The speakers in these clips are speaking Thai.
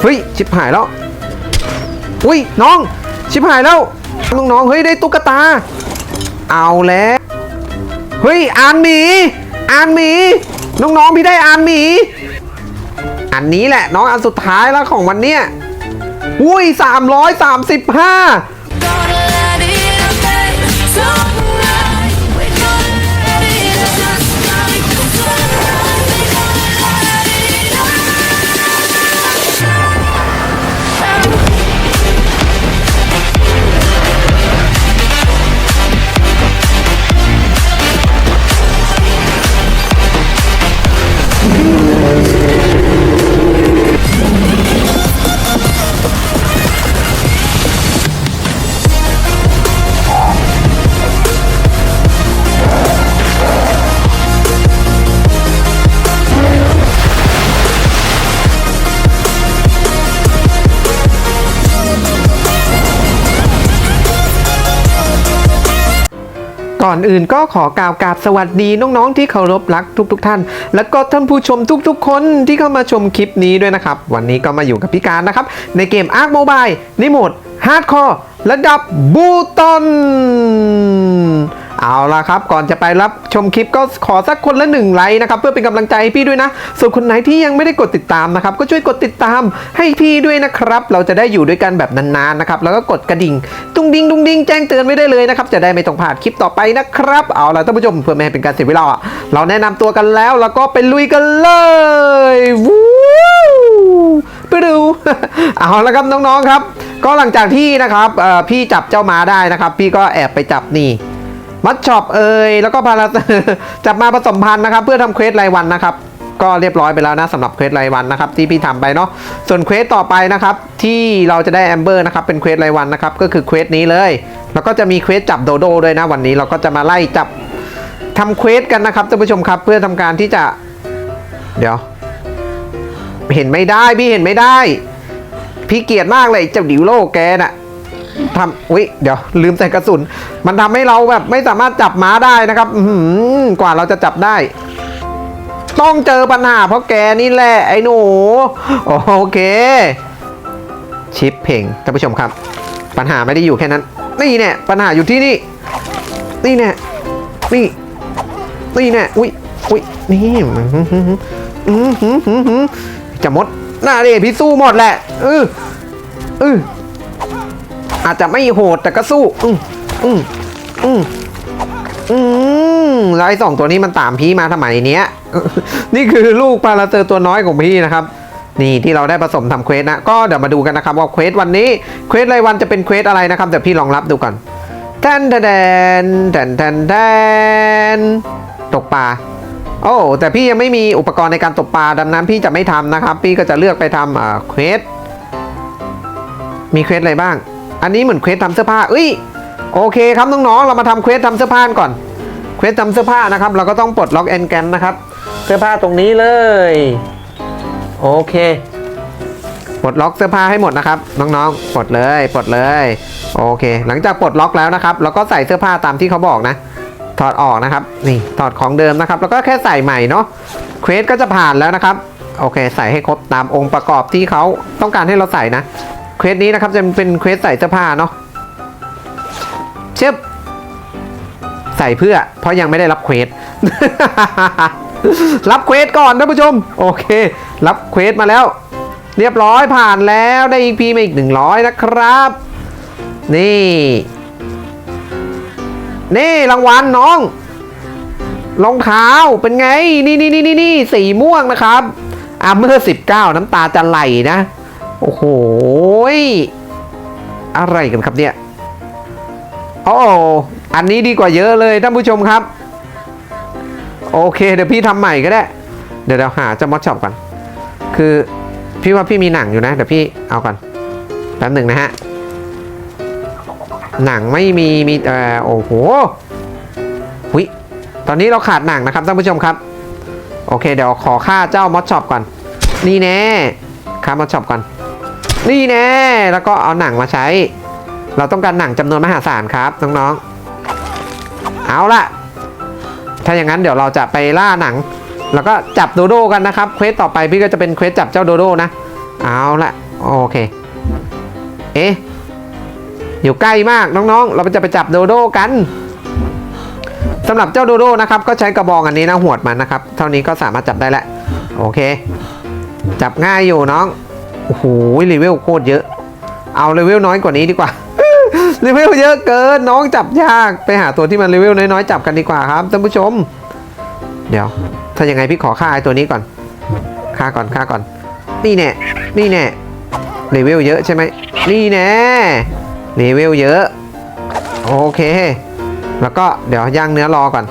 เฮ้ยชิบหายแล้ว อุ้ยน้อง ชิบหายแล้วน้องๆเฮ้ยได้ตุ๊กตา เอาแล้วเฮ้ยอ่านหมีอ่านหมีน้องๆพี่ได้อ่านหมี อันนี้แหละน้องอันสุดท้ายแล้วของวันเนี้ยอุ้ยสามร้อยสามสิบห้า ก่อนอื่นก็ขอกล่าวกราบสวัสดีน้องๆที่เคารพรักทุกๆทท่าน และก็ท่านผู้ชมทุกๆ คนที่เข้ามาชมคลิปนี้ด้วยนะครับ วันนี้ก็มาอยู่กับพี่การนะครับ ในเกม Ark Mobile ในโหมดฮาร์ดคอร์ระดับบูตอน เอาล่ะครับ ก่อนจะไปรับชมคลิปก็ขอสักคนละหนึ่งไลค์นะครับ เพื่อเป็นกำลังใจให้พี่ด้วยนะ ส่วนคนไหนที่ยังไม่ได้กดติดตามนะครับ ก็ช่วยกดติดตามให้พี่ด้วยนะครับ เราจะได้อยู่ด้วยกันแบบนานๆนะครับ แล้วก็กดกระดิ่ง ตุ้งดิงตุ้งดิงแจ้งเตือนไว้ได้เลยนะครับ จะได้ไม่ต้องพลาดคลิปต่อไปนะครับ เอาล่ะท่านผู้ชมเพื่อไม่ให้เป็นการเสียเวลาเราแนะนำตัวกันแล้วแล้วก็ไปลุยกันเลยวู้ไปดูเอาละครับน้องๆครับ ก็หลังจากที่นะครับพี่จับเจ้ามาได้นะครับ พี่ก็แอบไปจับนี่ มัดช็อปเอยแล้วก็พาราจับมาผสมพันธุ์นะครับ เพื่อทำเควสรายวันนะครับ ก็เรียบร้อยไปแล้วนะสำหรับเควสรายวันนะครับ ที่พี่ทำไปเนาะส่วนเควสต่อไปนะครับ ที่เราจะได้แอมเบอร์นะครับเป็นเควสรายวันนะครับ ก็คือเควสนี้เลย แล้วก็จะมีเควสจับโดโดด้วยนะวันนี้เราก็จะมาไล่จับทำเควสกันนะครับท่านผู้ชมครับเพื่อทำการที่จะ เดี๋ยว เห็นไม่ได้พี่เห็นไม่ได้ พี่เกลียดมากเลยเจ้าดิวโลแกน่ะ ทำอุ้ยเดี๋ยวลืมใส่กระสุน มันทำให้เราแบบไม่สามารถจับม้าได้นะครับ อืกว่าเราจะจับได้ ต้องเจอปัญหาเพราะแกนี่แหละไอ้หนู โอเค ชิปเพลงท่านผู้ชมครับ ปัญหาไม่ได้อยู่แค่นั้น นี่เนี่ยปัญหาอยู่ที่นี่ นี่เนี่ยนี่ นี่เนี่ยอุ้ยอุ้ยนี่จะหมดหน้าเดพี่สู้หมดแหละเออเออ อาจจะไม่โหดแต่ก็สู้อืมอืมอืมอืมแล้วไอ้สองตัวนี้มันตามพี่มาทำไมเนี้ย นี่คือลูกปลาเตอร์ตัวน้อยของพี่นะครับ นี่ที่เราได้ผสมทำเควสนะ ก็เดี๋ยวมาดูกันนะครับว่าเควสวันนี้เควสรายวันจะเป็นเควสอะไรนะครับเดี๋ยวพี่ลองรับดูก่อนแทนแทนแทนแทนแทนตกปลาโอ้แต่พี่ยังไม่มีอุปกรณ์ในการตกปลาดังนั้นพี่จะไม่ทำนะครับ พี่ก็จะเลือกไปทำเควสมีเควสอะไรบ้าง อันนี้เหมือนเควสทำเสื้อผ้าเอ้ยโอเคครับน้องๆเรามาทำเควสทำเสื้อผ้าก่อนเควสทำเสื้อผ้านะครับเราก็ต้องปลดล็อกแอนแกนนะครับเสื้อผ้าตรงนี้เลยโอเคปลดล็อกเสื้อผ้าให้หมดนะครับ น้องๆปลดเลยปลดเลยโอเค หลังจากปลดล็อกแล้วนะครับเราก็ใส่เสื้อผ้าตามที่เขาบอกนะ ถอดออกนะครับนี่ถอดของเดิมนะครับ แล้วก็แค่ใส่ใหม่เนาะเควสก็จะผ่านแล้วนะครับโอเค ใส่ให้ครบตามองค์ประกอบที่เขาต้องการให้เราใส่นะ เควสนี้นะครับจะเป็นเควสใส่เสื้อผ้าเนาะเชิบใส่เพื่อ เพราะยังไม่ได้รับเควส รับเควสก่อนท่านผู้ชม โอเค รับเควสมาแล้ว เรียบร้อยผ่านแล้วได้อีกพีมาอีก100นะครับ นี่ นี่รางวัลน้องรองเท้าเป็นไง นี่นี่นี่นี่สีม่วงนะครับอาเมอร์สิบเก้าน้ำตาจะไหลนะ โอ้โห อะไรกันครับเนี่ย โอ้ อันนี้ดีกว่าเยอะเลยท่านผู้ชมครับ โอเคเดี๋ยวพี่ทำใหม่ก็ได้ เดี๋ยวเราหาเจะมอดช็อปก่อน คือพี่ว่าพี่มีหนังอยู่นะ เดี๋ยวพี่เอาก่อนแป๊บหนึ่งนะฮะ หนังไม่มีมีเอ่อโอ้โหหุยตอนนี้เราขาดหนังนะครับท่านผู้ชมครับ โอเค เดี๋ยวขอค่าเจ้ามอดช็อปก่อน นี่แน่ค่ามอดช็อปก่อน นี่แน่แล้วก็เอาหนังมาใช้ เราต้องการหนังจำนวนมหาศาลครับน้องๆเอาละถ้าอย่างนั้นเดี๋ยวเราจะไปล่าหนัง แล้วก็จับโดโดกันนะครับเควสต่อไปพี่ก็จะเป็นเควสจับเจ้าโดโดนะ เอาละโอเค เอ๊ะอยู่ใกล้มากน้องๆ เราจะไปจับโดโดกันสำหรับเจ้าโดโดนะครับก็ใช้กระบองอันนี้นะหวดมันนะครับ เท่านี้ก็สามารถจับได้แล้วโอเค จับง่ายอยู่น้อง โอ้โหเลเวลโคตรเยอะ เอาเลเวลน้อยกว่านี้ดีกว่าเลเวลเยอะเกินน้องจับยากไปหาตัวที่มันเลเวลน้อยๆจับกันดีกว่าครับท่านผู้ชม เดี๋ยว ถ้ายังไงพี่ขอฆ่าไอ้ตัวนี้ก่อนฆ่าก่อนฆ่าก่อน นี่แน่นี่แน่เลเวลเยอะใช่ไหมนี่แน่เลเวลเยอะ โอเค แล้วก็เดี๋ยวย่างเนื้อรอก่อน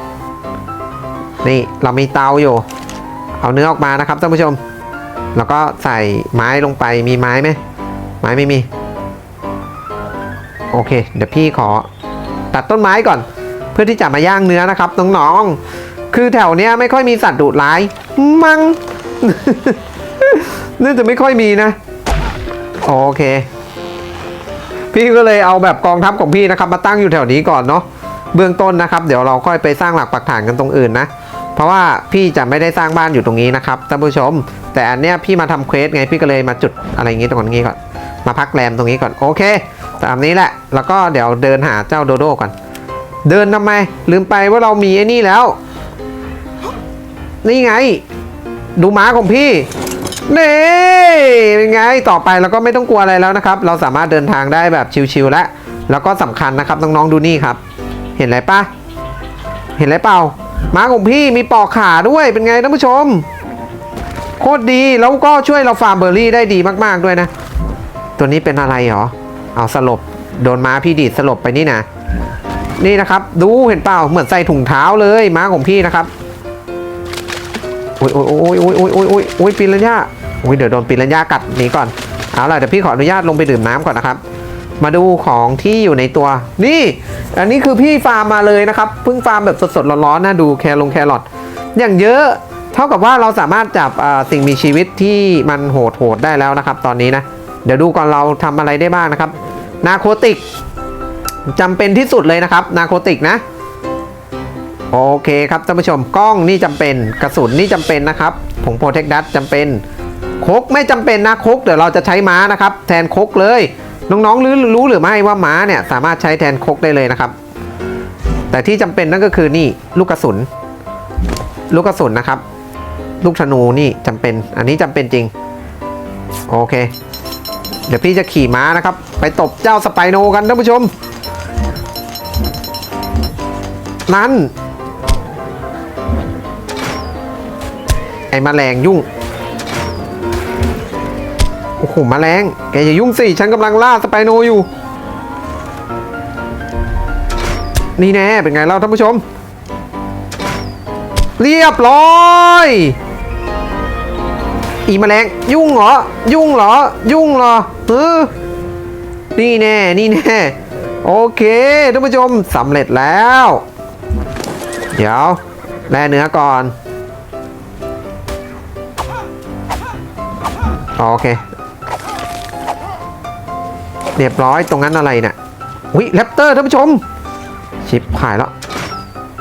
นี่เรามีเตาอยู่ เอาเนื้อออกมานะครับท่านผู้ชม แล้วก็ใส่ไม้ลงไปมีไม้ไหมไม้ไม่มี โอเค เดี๋ยวพี่ขอ ตัดต้นไม้ก่อน เพื่อที่จะมาย่างเนื้อนะครับน้องๆคือแถวเนี้ยไม่ค่อยมีสัตว์ดุร้าย มังน่าจะไม่ค่อยมีนะ โอเค พี่ก็เลยเอาแบบกองทัพของพี่นะครับ มาตั้งอยู่แถวนี้ก่อนเนาะเบื้องต้นนะครับ เดี๋ยวเราค่อยไปสร้างหลักปักฐานกันตรงอื่นนะ เพราะว่าพี่จะไม่ได้สร้างบ้านอยู่ตรงนี้นะครับท่านผู้ชม แต่อันเนี้ยพี่มาทำเควสไงพี่ก็เลยมาจุดอะไรอย่างงี้ตรงนี้ก่อน มาพักแรมตรงนี้ก่อนโอเค ตามนี้แหละ แล้วก็เดี๋ยวเดินหาเจ้าโดโด้ก่อน เดินทำไม ลืมไปว่าเรามีไอ้นี่แล้ว นี่ไง ดูม้าของพี่นี่เป็นไงต่อไปเราก็ไม่ต้องกลัวอะไรแล้วนะครับ เราสามารถเดินทางได้แบบชิวๆแล้วแล้วก็สำคัญนะครับน้องๆดูนี่ครับ เห็นอะไรปะเห็นอะไรเปล่า ม้าของพี่มีปอกขาด้วยเป็นไงท่านผู้ชม โคตรดีแล้วก็ช่วยเราฟาร์มเบอร์รี่ได้ดีมากๆด้วยนะ ตัวนี้เป็นอะไรหรอ เอาสลบ โดนม้าพี่ดีดสลบไปนี่นะนี่นะครับ ดูเห็นเปล่าเหมือนใส่ถุงเท้าเลยม้าของพี่นะครับโอ้ยโอ้ยโอ้ยโอ้ยโอ้ยโอ้ยโอ้ยโอ้ยปีนระยะโอ้ยเดี๋ยวโดนปีนระยะกัดหนีก่อนเอาล่ะเดี๋ยวพี่ขออนุญาตลงไปดื่มน้ำก่อนนะครับ มาดูของที่อยู่ในตัว นี่ อันนี้คือพี่ฟาร์มมาเลยนะครับเพิ่งฟาร์มแบบสดๆร้อนๆนะดูแคลงแครอทอย่างเยอะเท่ากับว่าเราสามารถจับสิ่งมีชีวิตที่มันโหดๆได้แล้วนะครับ ตอนนี้นะ เดี๋ยวดูก่อนเราทำอะไรได้บ้างนะครับ นาโคติกจำเป็นที่สุดเลยนะครับ นาโคติกนะ โอเคครับท่านผู้ชมกล้องนี่จำเป็นกระสุนนี่จำเป็นนะครับผงโปรเทคดัสจำเป็นโคกไม่จำเป็นนะโคกเดี๋ยวเราจะใช้ม้านะครับ แทนโคกเลย น้องๆรู้รู้หรือไม่ว่าม้าเนี่ยสามารถใช้แทนโคกได้เลยนะครับ แต่ที่จำเป็นนั่นก็คือนี่ลูกกระสุน ลูกกระสุนนะครับ ลูกธนูนี่จำเป็น อันนี้จำเป็นจริง โอเค เดี๋ยวพี่จะขี่ม้านะครับ ไปตบเจ้าสไปโนกันท่านผู้ชม นั่นไอ้แมลงยุ่ง โอ้โหแมลงแกอย่ายุ่งสิ ฉันกำลังล่าสไปโนอยู่ นี่แน่ เป็นไงเล่าท่านผู้ชม เรียบร้อย อีแมลงยุ่งเหรอ ยุ่งเหรอ ยุ่งเหรอเออนี่แน่ นี่แน่ โอเคท่านผู้ชมสำเร็จแล้ว เดี๋ยวแล่เนื้อก่อน โอเค เรียบร้อยตรงนั้นอะไรเนี่ยวิแรปเตอร์ท่านผู้ชม ชิปหายแล้ว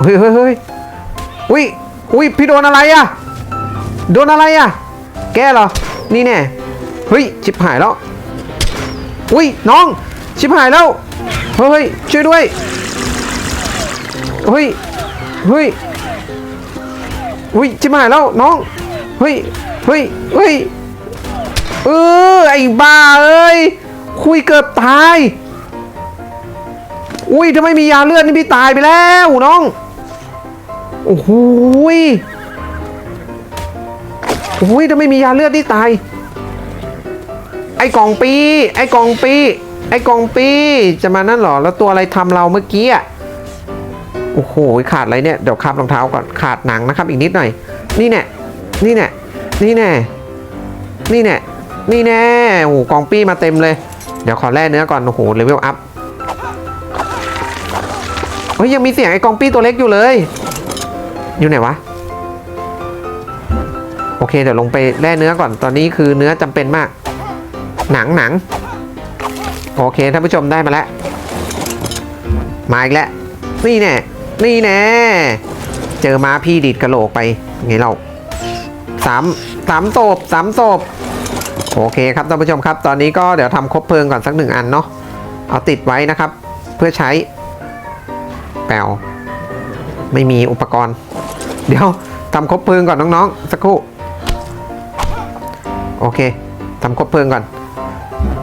เฮ้ยเฮ้ยเฮ้ยอุ้ยอุ้ยพี่โดนอะไรอะโดนอะไรอะแกเหรอ นี่แน่เฮ้ยชิปหายแล้วอุ้ยน้อง ชิปหายแล้ว เฮ้ย ช่วยด้วย เฮ้ย เฮ้ยเฮ้ยชิบหายแล้วน้อง เฮ้ย เฮ้ย เฮ้ย เออไอ้บ้าเอ้ย คุยเกือบตาย อุ้ยถ้าไม่มียาเลือดนี่พี่ตายไปแล้วน้อง โอ้โหโอ้ยถ้าไม่มียาเลือดนี่ตาย ไอ้กล่องปี ไอ้กล่องปี ไอ้กล่องปี จะมานั่นหรอ แล้วตัวอะไรทำเราเมื่อกี้อะโอ้โห ขาดอะไรเนี่ย เดี๋ยวคับรองเท้าก่อน ขาดหนังนะครับ อีกนิดหน่อย นี่แน่นี่แน่นี่แน่นี่แน่นี่แน่โอ้โหกองปี้มาเต็มเลย เดี๋ยวขอแล่เนื้อก่อน โอ้โหเลเวลอัพ เฮ้ย ยังมีเสียงไอ้กองปี้ตัวเล็กอยู่เลย อยู่ไหนวะ โอเค เดี๋ยวลงไปแล่เนื้อก่อน ตอนนี้คือเนื้อจำเป็นมาก หนังหนัง โอเค ท่านผู้ชมได้มาแล้ว มาอีกแล้ว นี่แน่ นี่แน่ เจอมาพี่ดีดกระโหลกไป ไงเราสามสามศพสามศพ โอเคครับท่านผู้ชมครับ ตอนนี้ก็เดี๋ยวทำคบเพลิงก่อนสักหนึ่งอันเนาะเอาติดไว้นะครับ เพื่อใช้แปลวไม่มีอุปกรณ์ เดี๋ยวทำคบเพลิงก่อนน้องๆ สักครู่โอเคทำคบเพลิงก่อน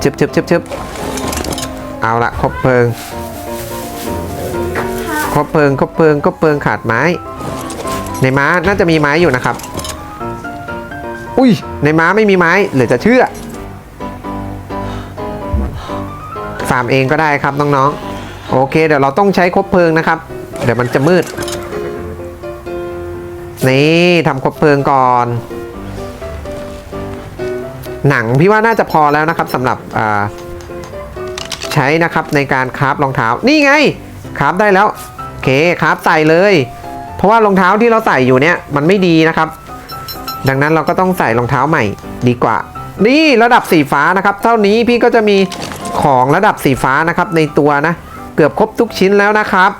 ชึบชึบชึบชึบเอาละคบเพลิงคบเพลิงคบเพลิงคบเพลิงขาดไม้ ในม้าน่าจะมีไม้อยู่นะครับ อุ้ย ในม้าไม่มีไม้เหลือจะเชื่อ ฟาร์มเองก็ได้ครับน้องๆ โอเค เดี๋ยวเราต้องใช้คบเพลิงนะครับ เดี๋ยวมันจะมืด นี่ทำคบเพลิงก่อน หนังพี่ว่าน่าจะพอแล้วนะครับสำหรับใช้นะครับในการคราฟรองเท้า นี่ไงคราฟได้แล้ว โอเคคราฟใส่เลย เพราะว่ารองเท้าที่เราใส่อยู่เนี่ยมันไม่ดีนะครับ ดังนั้นเราก็ต้องใส่รองเท้าใหม่ดีกว่า นี่ระดับสีฟ้านะครับ เท่านี้พี่ก็จะมีของระดับสีฟ้านะครับในตัวนะ เกือบครบทุกชิ้นแล้วนะครับ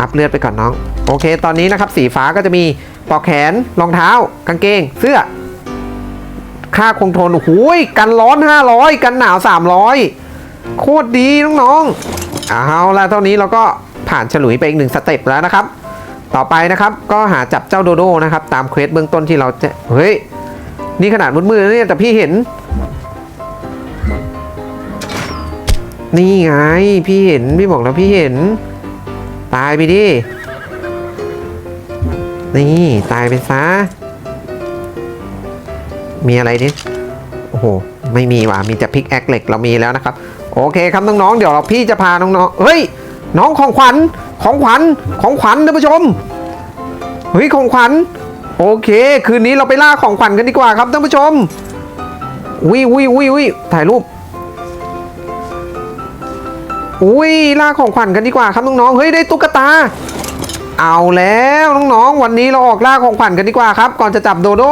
อัพเลือดไปก่อนน้อง โอเค ตอนนี้นะครับสีฟ้าก็จะมีปลอกแขนรองเท้า กางเกง เสื้อ ค่าคงทนโอ้โหยกันร้อน 500 กันหนาว 300 โคตรดีน้องๆเอาละเท่านี้เราก็ผ่านฉลุยไปอีกหนึ่งสเต็ปแล้วนะครับ ต่อไปนะครับก็หาจับเจ้าโดโดนะครับ ตามเควสเบื้องต้นที่เราจะเฮ้ย นี่ขนาดมืดๆเนี่ยแต่พี่เห็น นี่ไง พี่เห็น พี่บอกแล้วพี่เห็น ตายไปดิ นี่ ตายไปซะ มีอะไรดิโอ้โห ไม่มีว่ะมีแต่พิกแอคเหล็กเรามีแล้วนะครับ โอเคครับน้องๆเดี๋ยวเราพี่จะพาน้องๆเฮ้ย น้องของขวัญ ของขวัญของขวัญท่านผู้ชมเฮ้ยของขวัญโอเค คืนนี้เราไปล่าของขวัญกันดีกว่าครับท่านผู้ชมวิวิวิววิถ่ายรูปอุ้ยล่าของขวัญกันดีกว่าครับน้องๆเฮ้ยได้ตุ๊กตา เอาแล้วน้องๆวันนี้เราออกล่าของขวัญกันดีกว่าครับ ก่อนจะจับโดโด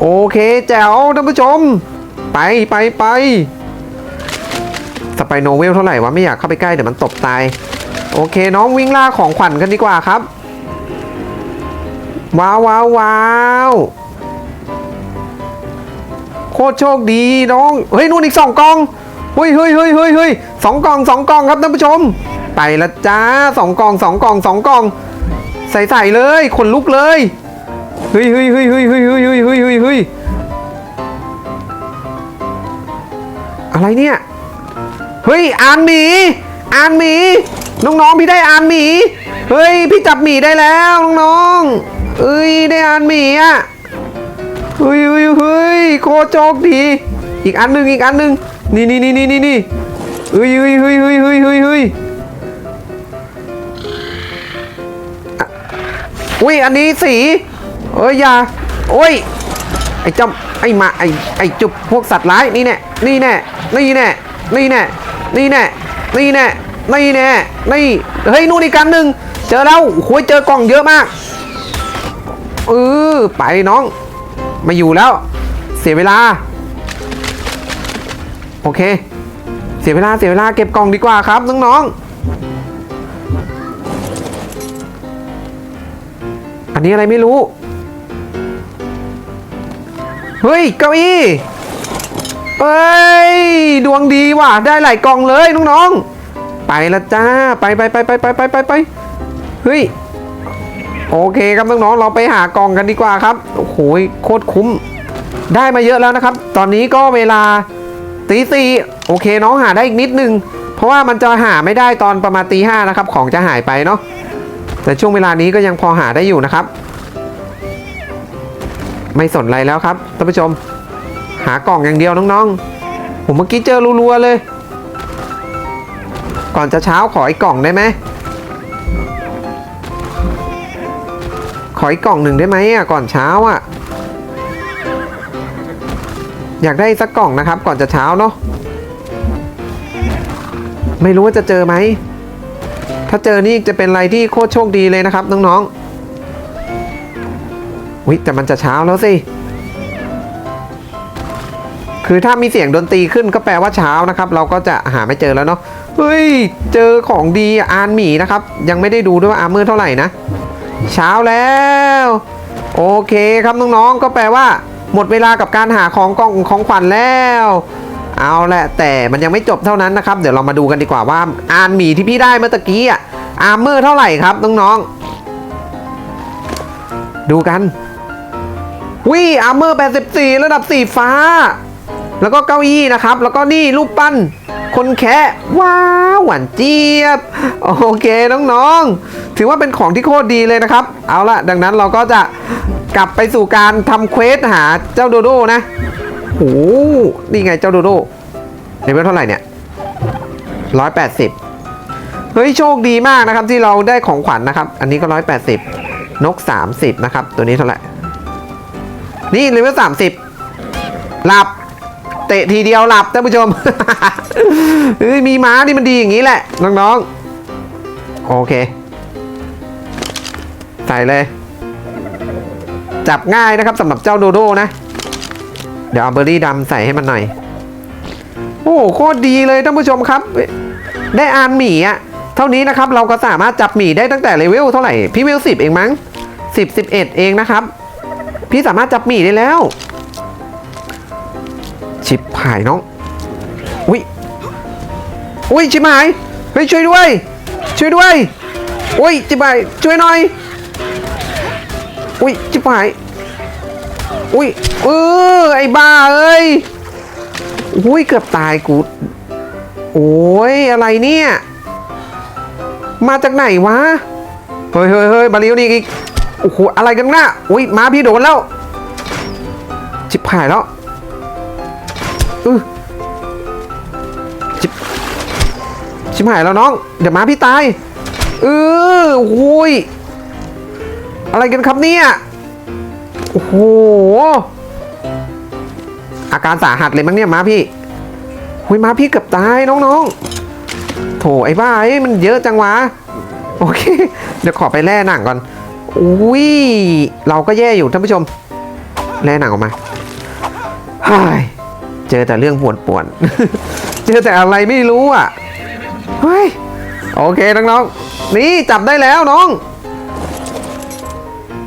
โอเคแจ๋วท่านผู้ชม ไปไปไปสไปโนเวลเท่าไหร่วะไม่อยากเข้าไปใกล้เดี๋ยวมันตบตาย โอเคน้องวิ่งล่าของขวัญกันดีกว่าครับ ว้าวว้าวว้าวโคตรโชคดีน้องเฮ้ยนู่นอีกสองกล่องเฮ้ยเฮ้ยเฮ้ยเฮ้ยเฮ้ยสองกล่องสองกล่องครับท่านผู้ชม ไปละจ้าสองกล่องสองกล่องสองกล่อง ใส่ใส่เลยขนลุกเลยเฮ้ยเฮ้ยเฮ้ยเฮ้ยเฮ้ยเฮ้ยเฮ้ยเฮ้ยเฮ้ยเฮ้ยอะไรเนี่ยเฮ้ยอานหมี อานหมี น้องๆพี่ได้อานหมี เฮ้ย พี่จับหมีได้แล้วน้องๆเอ้ยได้อานหมีอะเฮ้ยเฮ้ยเฮ้ยโคโชคดี อีกอันหนึ่งอีกอันหนึ่งนี่นี่นี่นี่นี่นี่เฮ้ยเฮ้ยเฮ้ยเฮ้ยเฮ้ยเฮ้ยเฮ้ยอุ้ยอันนี้สีเอ้ยอย่าโอ้ยไอ้จ้าไอ้หมาไอ้ไอ้จุบพวกสัตว์ร้ายนี่แน่นี่แน่นี่แน่นี่แน่นี่แน่ นี่แน่นี่แน่นี่เฮ้ยนู่นอีกกันหนึ่งเจอแล้วโอ้ยเจอกล่องเยอะมากเออไปน้องมาอยู่แล้ว เสียเวลา โอเค เสียเวลาเสียเวลาเก็บกล่องดีกว่าครับน้องๆอันนี้อะไรไม่รู้เฮ้ยเก้าอี้เอ้ยดวง ว่ะได้หลายกล่องเลยน้องๆ ไปละจ้า ไปไปไปไปไปไปไปไปเฮ้ย โอเคครับน้องๆ เราไปหากล่องกันดีกว่าครับ โอ้โหโคตรคุ้ม ได้มาเยอะแล้วนะครับ ตอนนี้ก็เวลาตีสี่โอเคน้องหาได้อีกนิดนึง เพราะว่ามันจะหาไม่ได้ตอนประมาณตีห้านะครับ ของจะหายไปเนาะ แต่ช่วงเวลานี้ก็ยังพอหาได้อยู่นะครับ ไม่สนอะไรแล้วครับท่านผู้ชม หากล่องอย่างเดียวน้องๆ ผมเมื่อกี้เจอรัวๆเลย ก่อนจะเช้าขออีกกล่องได้ไหมขออีกกล่องหนึ่งได้ไหมอะก่อนเช้าอะ อยากได้สักกล่องนะครับก่อนจะเช้าเนาะไม่รู้ว่าจะเจอไหม ถ้าเจอนี่จะเป็นอะไรที่โคตรโชคดีเลยนะครับน้องๆวิแต่มันจะเช้าแล้วสิ คือถ้ามีเสียงดนตรีขึ้นก็แปลว่าเช้านะครับ เราก็จะหาไม่เจอแล้วเนาะเฮ้ย เจอของดีอานหมีนะครับ ยังไม่ได้ดูด้วยว่าอาเมอร์เท่าไหร่นะ เช้าแล้ว โอเคครับน้องๆก็แปลว่า หมดเวลากับการหาของกล่องของขวัญแล้ว เอาแหละแต่มันยังไม่จบเท่านั้นนะครับ เดี๋ยวเรามาดูกันดีกว่าว่าอานหมีที่พี่ได้เมื่อตะกี้อะอาเมอร์เท่าไหร่ครับน้องๆดูกันวิอาร์เมอร์84 ระดับสีฟ้า แล้วก็เก้าอี้นะครับ แล้วก็นี่รูปปั้น คนแคะว้าวหวานเจี๊ยบ โอเคน้องๆ ถือว่าเป็นของที่โคตรดีเลยนะครับ เอาละดังนั้นเราก็จะกลับไปสู่การทำเควสหาเจ้าโดโดนะโอ้นี่ไงเจ้าโดโดเลเวลเท่าไหร่เนี่ยร้อยแปดสิบเฮ้ยโชคดีมากนะครับที่เราได้ของขวัญนะครับ อันนี้ก็ร้อยแปดสิบนกสามสิบนะครับ ตัวนี้เท่าไหร่ นี่เลเวลสามสิบหลับ เตะทีเดียวหลับท่านผู้ชมเฮ้ยมีม้านี่มันดีอย่างนี้แหละ น้องๆ โอเค ใส่เลย จับง่ายนะครับสำหรับเจ้าโดโดนะ เดี๋ยวเอาเบอร์รี่ดำใส่ให้มันหน่อย โอ้โหโคตรดีเลยท่านผู้ชมครับ ได้อานหมีอะเท่านี้นะครับเราก็สามารถจับหมีได้ตั้งแต่เลเวลเท่าไหร่ พี่เวลสิบเองมั้งสิบสิบเอ็ดเองนะครับ พี่สามารถจับหมีได้แล้ว ชิบหายน้อง อุ้ย อุ้ยชิบหาย เฮ้ยช่วยด้วย ช่วยด้วย อุ้ยชิบหายช่วยหน่อย อุ้ยชิบหาย อุ้ยเออไอ้บ้าเอ้ย อุ้ยเกือบตายกู โอ้ยอะไรเนี่ย มาจากไหนวะ เฮ้ยเฮ้ยเฮ้ยมาเลี้ยวนี่อีก โอ้โหอะไรกันน่ะอุ้ยมาพี่โดนแล้ว ชิบหายแล้ว ออชิบชิบหายแล้วน้อง เดี๋ยวมาพี่ตายเออโอ้ยอะไรกันครับเนี่ย โอ้โห อาการสาหัสเลยมั้งเนี่ยมาพี่หุยมาพี่เกือบตายน้องๆ โถไอ้บ้าไอ้มันเยอะจังวะ โอเค เดี๋ยวขอไปแล่หนังก่อน อุ้ย เราก็แย่อยู่ท่านผู้ชม แล่หนังออกมาไฮ้ย เจอแต่เรื่องปวดปวนๆเจอแต่อะไรไม่รู้อะเฮ้ยโอเคน้องๆนี่จับได้แล้วน้อง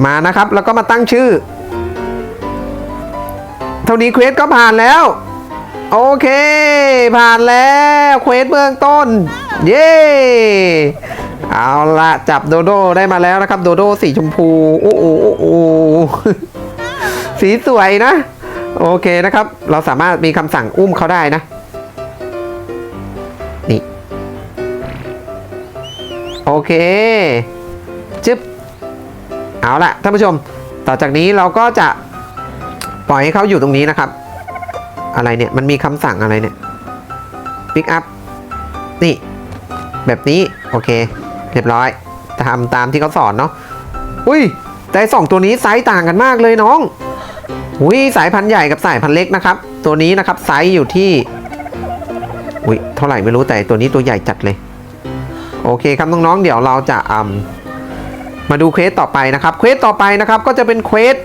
มานะครับแล้วก็มาตั้งชื่อ เท่านี้เควสก็ผ่านแล้ว โอเค ผ่านแล้วเควสเบื้องต้น เย้เอาละจับโดโดได้มาแล้วนะครับ โดโดสีชมพู โอ้โหโอ้โหสีสวยนะ โอเคนะครับ เราสามารถมีคำสั่งอุ้มเขาได้นะ นี่ โอเค จึ๊บ เอาละท่านผู้ชม ต่อจากนี้เราก็จะปล่อยให้เขาอยู่ตรงนี้นะครับ อะไรเนี่ย มันมีคำสั่งอะไรเนี่ย pick up นี่ แบบนี้ โอเค เรียบร้อยทำตามที่เขาสอนเนาะ อุ้ยแต่สองตัวนี้ไซส์ต่างกันมากเลยน้อง อุ้ยสายพันธุ์ใหญ่กับสายพันธุ์เล็กนะครับ ตัวนี้นะครับไซส์อยู่ที่อุ้ยเท่าไหร่ไม่รู้แต่ตัวนี้ตัวใหญ่จัดเลย โอเคครับน้องๆเดี๋ยวเราจะอืมมาดูเควสต่อไปนะครับเควสต่อไปนะครับก็จะเป็นเควส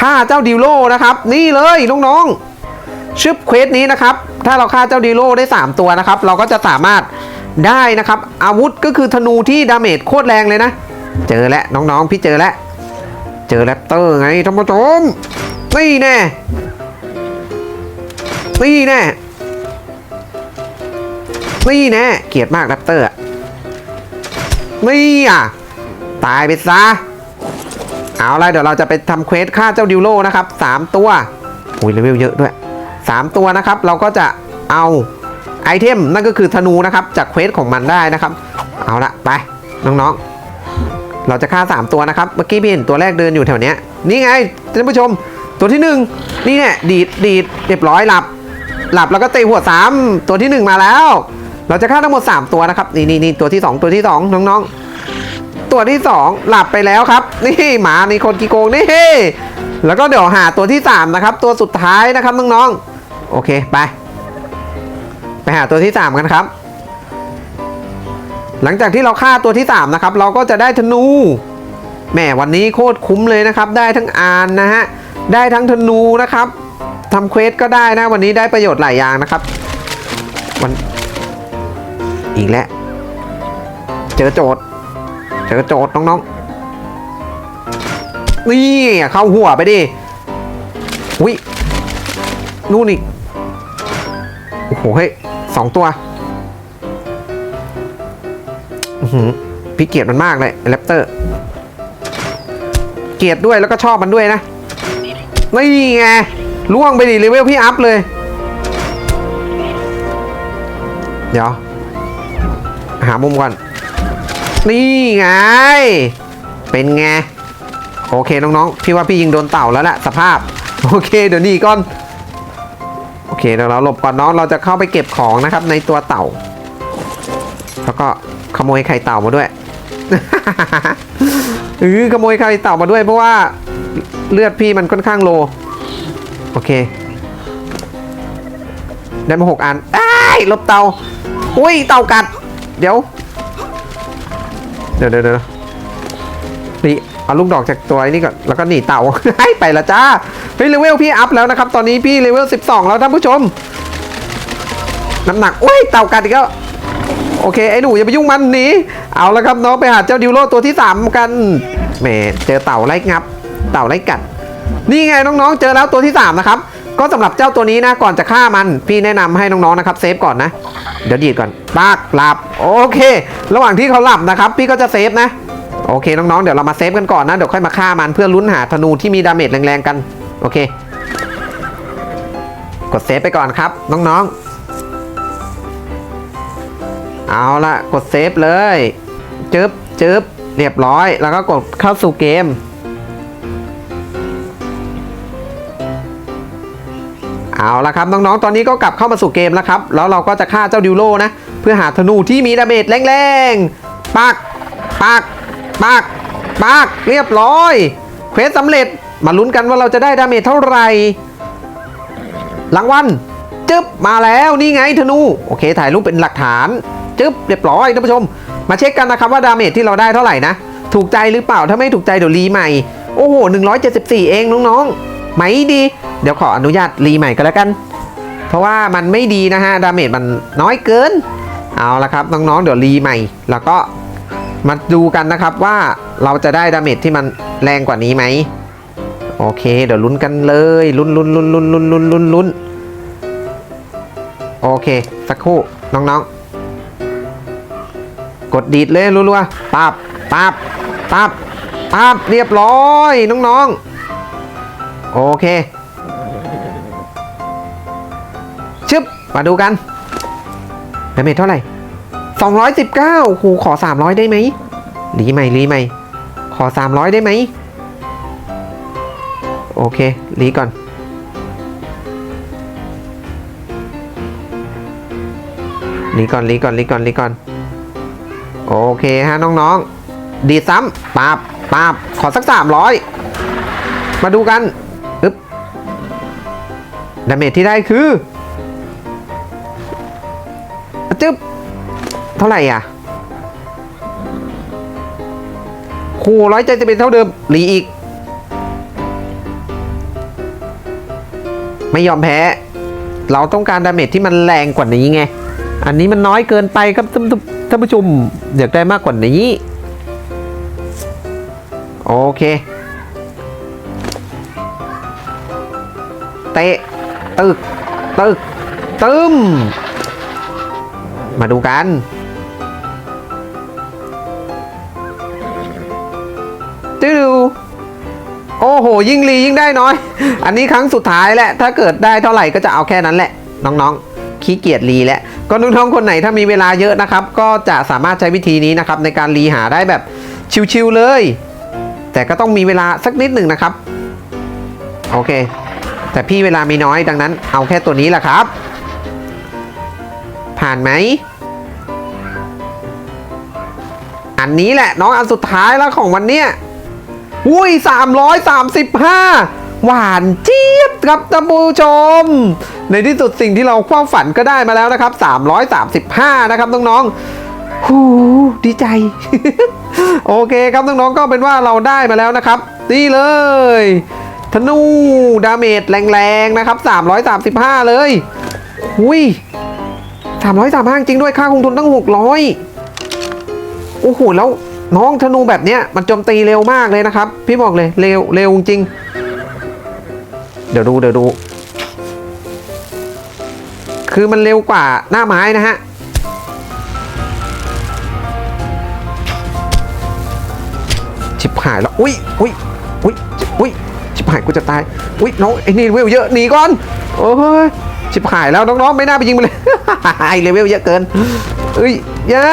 ฆ่าเจ้าดิวโลนะครับ นี่เลยน้องๆชึบเควสนี้นะครับ ถ้าเราฆ่าเจ้าดิวโลได้ 3 ตัวนะครับ เราก็จะสามารถได้นะครับ อาวุธก็คือธนูที่ดาเมจโคตรแรงเลยนะ เจอแล้วน้องๆพี่เจอแล้วเจอแรปเตอร์ไงท่านผู้ชม นี่แน่นี่แน่นี่แน่เกลียดมากแรปเตอร์อะนี่อะ ตายไปซะ เอาละเดี๋ยวเราจะไปทำเควสฆ่าเจ้าดิวโลนะครับ 3 ตัวอุ้ยเลเวลเยอะด้วย 3 ตัวนะครับ เราก็จะเอาไอเทมนั่นก็คือธนูนะครับ จากเควสของมันได้นะครับ เอาละไป น้องๆ เราจะฆ่า 3 ตัวนะครับ เมื่อกี้พี่เห็นตัวแรกเดินอยู่แถวเนี้ย นี่ไงท่านผู้ชม ตัวที่1นี่เนี่ยดีดดีดเรียบร้อยหลับ หลับแล้วก็เตะหัวสามตัวที่1มาแล้ว เราจะฆ่าทั้งหมด 3 ตัวนะครับนี่นี่นี่ตัวที่ 2 ตัวที่ 2 น้องๆ ตัวที่ 2 หลับไปแล้วครับ นี่หมานี่คนกีโกงนี่แล้วก็เดี๋ยวหาตัวที่ 3 นะครับ ตัวสุดท้ายนะครับน้องๆโอเคไป ไปหาตัวที่ 3 กันครับ หลังจากที่เราฆ่าตัวที่ 3 นะครับ เราก็จะได้ธนูแหมวันนี้โคตรคุ้มเลยนะครับ ได้ทั้งอานนะฮะ ได้ทั้งธนูนะครับทำเควสก็ได้นะวันนี้ได้ประโยชน์หลายอย่างนะครับวันอีกแล้วเจอโจทย์เจอโจทย์น้องๆนี่เข้าหัวไปดิอุ้ยนู่นอีกโอ้โหเฮ้ยสองตัวหือพี่เกียดมันมากเลยแรปเตอร์ เกียดด้วยแล้วก็ชอบมันด้วยนะ นี่ไงล่วงไปดิเลเวลพี่อัพเลย เดี๋ยว หามุมก่อน นี่ไง เป็นไง โอเคน้องๆ พี่ว่าพี่ยิงโดนเต่าแล้วแหละสภาพ โอเค เดี๋ยวนี้ก่อน โอเคเดี๋ยวเราหลบก่อนน้องเราจะเข้าไปเก็บของนะครับในตัวเต่า แล้วก็ขโมยไข่เต่ามาด้วยเออขโมยไข่เต่ามาด้วยเพราะว่า เลือดพี่มันค่อนข้างโล โอเค ได้มาหกอันไอ้ลบเตาอุ้ยเตากัด เดี๋ยว เดี๋ยวเดี๋ยวนี่เอาลูกดอกจากตัวไอ้นี่ก่อน แล้วก็หนีเต่าให้ไปละจ้า เฮ้ยเลเวลพี่อัพแล้วนะครับ ตอนนี้พี่เลเวล 12 แล้วท่านผู้ชม น้ำหนัก อุ้ยเต่ากัดอีกแล้วโอเค ไอ้หนูอย่าไปยุ่งมันหนี เอาละครับน้องไปหาเจ้าดิวโลตัวที่ 3 กัน แหมเจอเต่าไล่งับ เต่าไล่กัด นี่ไงน้องๆ เจอแล้วตัวที่ 3 นะครับ ก็สำหรับเจ้าตัวนี้นะก่อนจะฆ่ามัน พี่แนะนำให้น้องๆนะครับเซฟก่อนนะ เดี๋ยวดีดก่อนปากหลับโอเค ระหว่างที่เขาหลับนะครับ พี่ก็จะเซฟนะโอเคน้องๆเดี๋ยวเรามาเซฟกันก่อนนะเดี๋ยวค่อยมาฆ่ามันเพื่อลุ้นหาธนูที่มีดาเมจแรงๆกันโอเค กดเซฟไปก่อนครับน้องๆ เอาละกดเซฟเลยจึ๊บจึ๊บเรียบร้อย แล้วก็กดเข้าสู่เกม เอาละครับน้องๆ ตอนนี้ก็กลับเข้ามาสู่เกมแล้วครับ แล้วเราก็จะฆ่าเจ้าดิวโลนะ เพื่อหาธนูที่มีดาเมจแรงๆปักปักปักปักเรียบร้อย เควสสำเร็จ มาลุ้นกันว่าเราจะได้ดาเมจเท่าไหร่รางวัลจึ๊บมาแล้วนี่ไงธนู โอเค ถ่ายรูปเป็นหลักฐานจึ๊บเรียบร้อยท่านผู้ชม มาเช็คกันนะครับว่าดาเมจที่เราได้เท่าไหร่นะ ถูกใจหรือเปล่าถ้าไม่ถูกใจเดี๋ยวรีใหม่ โอ้โห174 เองน้องๆ ไหมดี เดี๋ยวขออนุญาตรีใหม่ก็แล้วกัน เพราะว่ามันไม่ดีนะฮะ ดาเมจมันน้อยเกิน เอาละครับน้องๆ เดี๋ยวรีใหม่ แล้วก็มาดูกันนะครับว่าเราจะได้ดาเมจที่มันแรงกว่านี้ไหม โอเค เดี๋ยวลุ้นกันเลย ลุ้นลุ้นลุ้นลุ้นลุ้นลุ้นลุ้นลุ้นโอเค สักครู่น้องๆ กดดีดเลยรัวๆปับปับปับปับเรียบร้อยน้องๆ โอเค ชึบ มาดูกันดาเมจเท่าไหร่ 219โอ้โหขอ 300 ได้ไหมรีใหม่รีใหม่ ขอ 300 ได้ไหม โอเครีก่อน รีก่อนรีก่อนรีก่อนรีก่อน โอเคฮะน้องๆ ดีซ้ำปาบปาบขอสัก 300 มาดูกัน ดาเมจที่ได้คือจึ๊บเท่าไหร่อะโหร้อยใจจะเป็นเท่าเดิมหลีอีก ไม่ยอมแพ้ เราต้องการดาเมจที่มันแรงกว่านี้ไง อันนี้มันน้อยเกินไปครับท่านท่านท่านผู้ชมอยากได้มากกว่านี้ โอเค เตะ ตึก ตึก ตึม มาดูกันตื้อโอ้โห ยิ่งรียิ่งได้น้อย อันนี้ครั้งสุดท้ายแหละ ถ้าเกิดได้เท่าไหร่ก็จะเอาแค่นั้นแหละ น้องๆ ขี้เกียจรีแล้วก็น้องๆคนไหนถ้ามีเวลาเยอะนะครับ ก็จะสามารถใช้วิธีนี้นะครับ ในการรีหาได้แบบชิวๆเลย แต่ก็ต้องมีเวลาสักนิดหนึ่งนะครับ โอเค แต่พี่เวลามีน้อยดังนั้น เอาแค่ตัวนี้แหละครับ ผ่านไหม อันนี้แหละน้องอันสุดท้ายแล้วของวันเนี้ยอุ้ย335 หวานเจี๊ยบครับท่านผู้ชม ในที่สุดสิ่งที่เราความฝันก็ได้มาแล้วนะครับ 335 นะครับน้องๆหูดีใจ โอเคครับน้องๆก็เป็นว่าเราได้มาแล้วนะครับนี่เลย ธนูดาเมจแรงๆนะครับ 335 เลยหุยสามร้อยสามห้าจริงด้วยค่าคงทุนตั้งหกร้อยโอ้โห แล้วน้องธนูแบบเนี้ยมันโจมตีเร็วมากเลยนะครับ พี่บอกเลยเร็วเร็วจริง เดี๋ยวดูเดี๋ยวดู คือมันเร็วกว่าหน้าไม้นะฮะชิบหายแล้ว อุ้ยอุ้ย หายกูจะตายอุ้ยน้องไอ้นี่เลเวลเยอะหนีก่อนโอ้ยชิบหายแล้วน้องๆไม่น่าไปยิงมันเลยไอเลเวลเยอะเกินเอ้ยย่า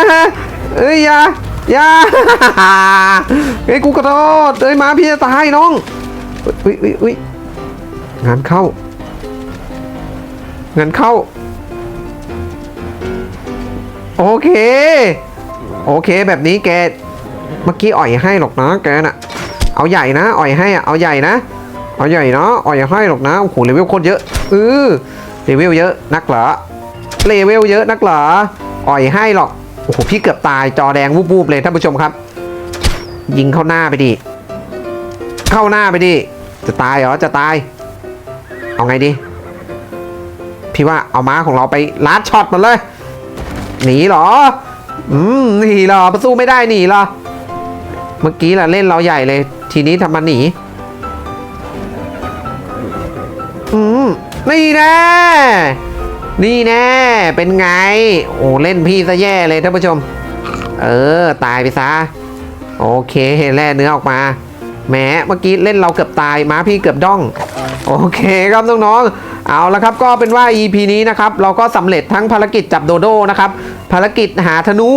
เอ้ยย่าย่าเฮ้ยกูขอโทษเอ้ยมาพี่จะตายน้องอุ้ยอุ้ยอุ้ยงานเข้างานเข้า โอเค โอเคแบบนี้แกเมื่อกี้อ่อยให้หรอกนะแกน่ะ เอาใหญ่นะ อ่อยให้อะเอาใหญ่นะ เอใหญ่นะอ่อยให้หรอกนะโอ้โหเลเวลโคตรเยอะเออเลเวลเยอะนักเหรอเลเวลเยอะนักเหรออ่อยให้หรอกโอ้โหพี่เกือบตายจอแดงวูบๆเลยท่านผู้ชมครับ ยิงเข้าหน้าไปดิเข้าหน้าไปดิจะตายเหรอจะตาย เอาไงดีพี่ว่าเอาม้าของเราไปลัดช็อตมันเลยหนีเหรอ อืมหนีเหรอประสู้ไม่ได้หนีเหรอ เมื่อกี้ล่ะเล่นเราใหญ่เลย ทีนี้ทำมันหนี อืมนี่แน่นี่แน่เป็นไง โอ้เล่นพี่ซะแย่เลยท่านผู้ชม เออ ตายไปซะ โอเคแล่เนื้อออกมาแหมเมื่อกี้เล่นเราเกือบตายม้าพี่เกือบด้อง โอเคครับน้องๆเอาละครับก็เป็นว่า EP นี้นะครับเราก็สำเร็จทั้งภารกิจจับโดโดนะครับภารกิจหาธนู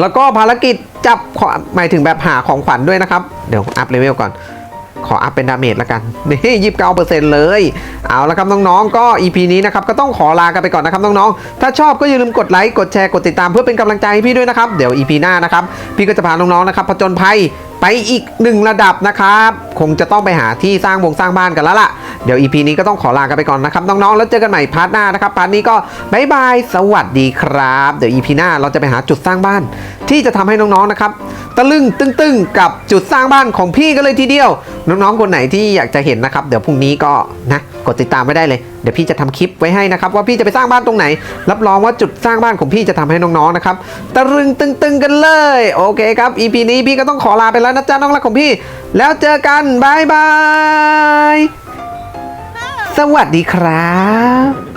แล้วก็ภารกิจจับขอหมายถึงแบบหาของขวัญด้วยนะครับ เดี๋ยวอัพเลเวลก่อน ขออัพเป็นดาเมจละกันนี่ยีิบเก้าเปอร์เซ็นต์เลย เอาละครับน้องๆ ก็ EP นี้นะครับก็ต้องขอลากันไปก่อนนะครับน้องๆ ถ้าชอบก็อย่าลืมกดไลค์ กดแชร์ กดติดตามเพื่อเป็นกำลังใจให้พี่ด้วยนะครับ เดี๋ยว EP หน้านะครับ พี่ก็จะพาน้องๆ นะครับผจญภัย ไปอีกหนึ่งระดับนะครับ คงจะต้องไปหาที่สร้างวงสร้างบ้านกันแล้วล่ะ เดี๋ยว EP นี้ก็ต้องขอลากันไปก่อนนะครับ น้องๆ แล้วเจอกันใหม่พาร์ทหน้านะครับพาร์ทนี้ก็บายบายสวัสดีครับ เดี๋ยว EP หน้าเราจะไปหาจุดสร้างบ้าน ที่จะทำให้น้องๆนะครับตะลึงตึงๆ กับจุดสร้างบ้านของพี่กันเลยทีเดียว น้องๆ คนไหนที่อยากจะเห็นนะครับ เดี๋ยวพรุ่งนี้ก็นะกดติดตามไว้ได้เลย เดี๋ยวพี่จะทำคลิปไว้ให้นะครับ ว่าพี่จะไปสร้างบ้านตรงไหน รับรองว่าจุดสร้างบ้านของพี่จะทำให้น้องๆนะครับตะลึงตึงๆกันเลย โอเคครับ EP นี้พี่ก็ต้องขอลาไปแล้วนะจ๊ะน้องรักของพี่ แล้วเจอกันบายบาย สวัสดีครับ